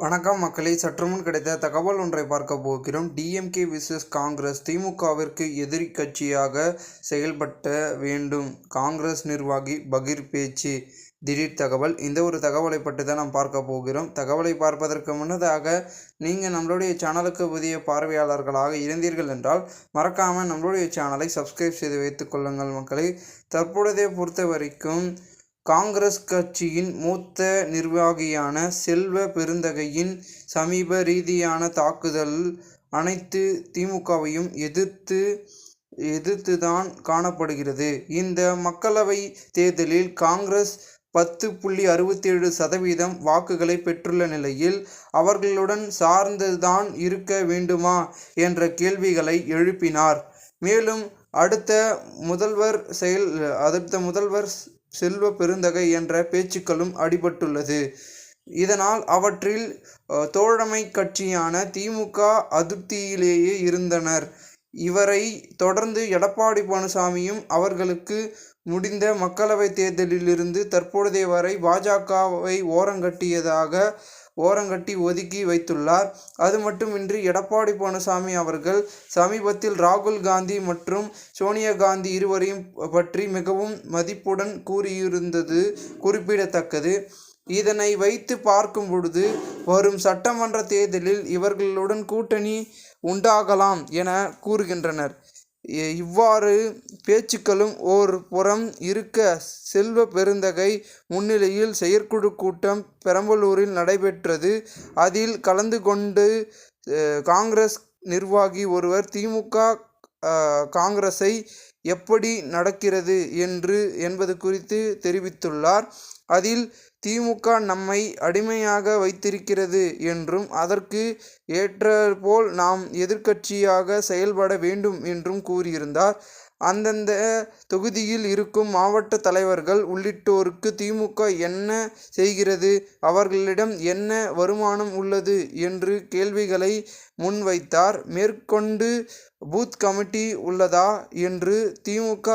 வணக்கம் மக்களே. சற்றுமுன் கிடைத்த தகவல் ஒன்றை பார்க்க போகிறோம். டிஎம்கே விசஸ் காங்கிரஸ் திமுகவிற்கு எதிரி கட்சியாக செயல்பட்ட வேண்டும். காங்கிரஸ் நிர்வாகி பகீர் பேச்சு. திடீர் தகவல். இந்த ஒரு தகவலை பற்றி தான் நாம் பார்க்க போகிறோம். தகவலை பார்ப்பதற்கு முன்னதாக நீங்கள் நம்மளுடைய சேனலுக்கு புதிய பார்வையாளர்களாக இருந்தீர்கள் என்றால் மறக்காமல் நம்மளுடைய சேனலை சப்ஸ்கிரைப் செய்து வைத்துக் கொள்ளுங்கள் மக்களே. பொறுத்த வரைக்கும் காங்கிரஸ் கட்சியின் மூத்த நிர்வாகியான செல்வ பெருந்தகையின் சமீப ரீதியான தாக்குதல் அனைத்து திமுகவையும் எதிர்த்து எதிர்த்துதான் காணப்படுகிறது. இந்த மக்களவை தேர்தலில் காங்கிரஸ் பத்து புள்ளி அறுபத்தேழு சதவீதம் வாக்குகளை பெற்றுள்ள நிலையில் அவர்களுடன் சார்ந்துதான் இருக்க வேண்டுமா என்ற கேள்விகளை எழுப்பினார். மேலும் அடுத்த முதல்வர் செயல் அடுத்த முதல்வர் செல்வ பெருந்தகை என்ற பேச்சுக்களும் அடிபட்டுள்ளது. இதனால் அவற்றில் தோழமை கட்சியான திமுக அதிருப்தியிலேயே இருந்தனர். இவரை தொடர்ந்து எடப்பாடி பழனிசாமியும் அவர்களுக்கு முடிந்த மக்களவைத் தேர்தலிலிருந்து தற்பொழுதைய வரை பாஜகவை ஓரங்கட்டியதாக ஓரங்கட்டி ஒதுக்கி வைத்துள்ளார். அது மட்டுமின்றி எடப்பாடி பழனிசாமி அவர்கள் சமீபத்தில் ராகுல் காந்தி மற்றும் சோனியா காந்தி இருவரையும் பற்றி மிகவும் மதிப்புடன் கூறியிருந்தது குறிப்பிடத்தக்கது. இதனை வைத்து பார்க்கும் பொழுது வரும் சட்டமன்ற தேர்தலில் இவர்களுடன் கூட்டணி உண்டாகலாம் என கூறுகின்றனர். இவ்வாறு பேச்சுக்களும் ஓர் புறம் இருக்க செல்வ பெருந்தகை முன்னிலையில் செயற்குழு கூட்டம் பெரம்பலூரில் நடைபெற்றது. அதில் கலந்து கொண்டு காங்கிரஸ் நிர்வாகி ஒருவர் திமுக காங்கிரஸை எப்படி நடக்கிறது என்று என்பது குறித்து தெரிவித்துள்ளார். அதில் திமுக நம்மை அடிமையாக வைத்திருக்கிறது என்றும் அதற்கு ஏற்றபோல் நாம் எதிர்க்கட்சியாக செயல்பட வேண்டும் என்றும் கூறியிருந்தார். அந்தந்த தொகுதியில் இருக்கும் மாவட்ட தலைவர்கள் உள்ளிட்டோருக்கு திமுக என்ன செய்கிறது? அவர்களிடம் என்ன வருமானம் உள்ளது? என்று கேள்விகளை முன்வைத்தார். மேற்கொண்டு பூத் கமிட்டி உள்ளதா? என்று திமுக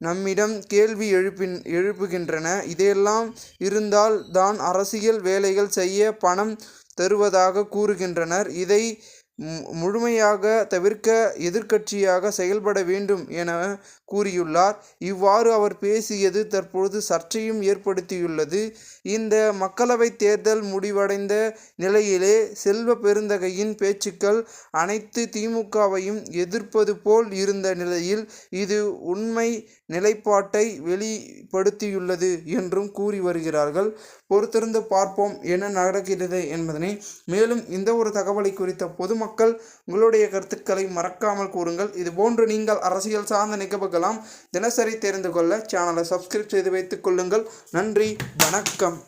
நம்மிடம் கேள்வி எழுப்பின் எழுப்புகின்றன. இதையெல்லாம் இருந்தால் தான் அரசியல் வேலைகள் செய்ய பணம் தருவதாக கூறுகின்றனர். இதை முழுமையாக தவிர்க்க எதிர்க்கட்சியாக செயல்பட வேண்டும் என கூறியுள்ளார். இவ்வாறு அவர் பேசியது தற்பொழுது சர்ச்சையும் ஏற்படுத்தியுள்ளது. இந்த மக்களவைத் தேர்தல் முடிவடைந்த நிலையிலே செல்வ பெருந்தகையின் பேச்சுக்கள் அனைத்து திமுகவையும் எதிர்ப்பது போல் இருந்த நிலையில் இது உண்மை நிலைப்பாட்டை வெளிப்படுத்தியுள்ளது என்றும் கூறி வருகிறார்கள். பொறுத்திருந்து பார்ப்போம் என்ன நடக்கிறது என்பதனை. மேலும் இந்த ஒரு தகவலை குறித்த பொதுமக்கள் உங்களுடைய கருத்துக்களை மறக்காமல் கூறுங்கள். இதுபோன்று நீங்கள் அரசியல் சார்ந்த நிகழ்வுகளாம் தினசரி தெரிந்து கொள்ள சேனலை சப்ஸ்கிரைப் செய்து வைத்துக் கொள்ளுங்கள். நன்றி வணக்கம்.